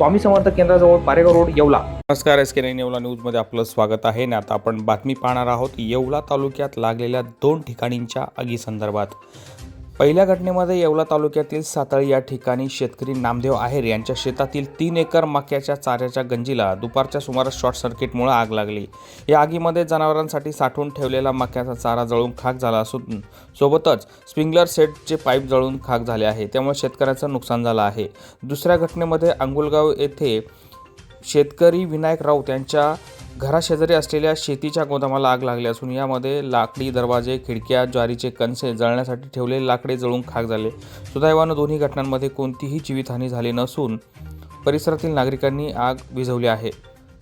स्वामी समर्थ केंद्राजवळ पारेगाव रोड येवला. नमस्कार S K nine Yeola न्यूजमध्ये आपलं स्वागत आहे. आणि आता आपण बातमी पाहणार आहोत येवला तालुक्यात लागलेल्या दोन ठिकाणींच्या आगी संदर्भात पहिल्या घटनेमध्ये येवला तालुक्यातील सातळी या ठिकाणी शेतकरी नामदेव आहेर यांच्या शेतातील तीन एकर मक्याच्या चाऱ्याच्या गंजीला दुपारच्या सुमारास शॉर्ट सर्किटमुळे आग लागली. या आगीमध्ये जनावरांसाठी साठवून ठेवलेला मक्याचा चारा जळून खाक झाला असून सोबतच स्प्रिंगलर सेटचे पाईप जळून खाक झाले आहे. त्यामुळे शेतकऱ्याचं नुकसान झालं आहे. दुसऱ्या घटनेमध्ये अंगुलगाव येथे शेतकरी विनायक राऊत यांच्या घराशेजारी असलेल्या शेतीच्या गोदामाला आग लागली असून यामध्ये लाकडी दरवाजे खिडक्या ज्वारीचे कणसे जळण्यासाठी ठेवलेले लाकडे जळून खाक झाले. सुदैवानं दोन्ही घटनांमध्ये कोणतीही जीवितहानी झाली नसून परिसरातील नागरिकांनी आग विझवली आहे.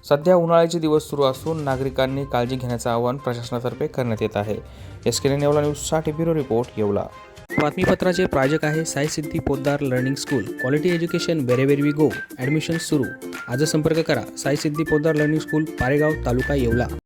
सध्या उन्हाळ्याचे दिवस सुरू असून नागरिकांनी काळजी घेण्याचं आवाहन प्रशासनातर्फे करण्यात येत आहे. एस के येवला न्यूजसाठी ब्युरो रिपोर्ट येवला. बातमीपत्राचे प्रायोजक आहे Sai Siddhi Poddar learning school. Quality education wherever we go. Admission सुरू. आज संपर्क करा. Sai Siddhi Poddar learning school Paregaon taluka Yeola.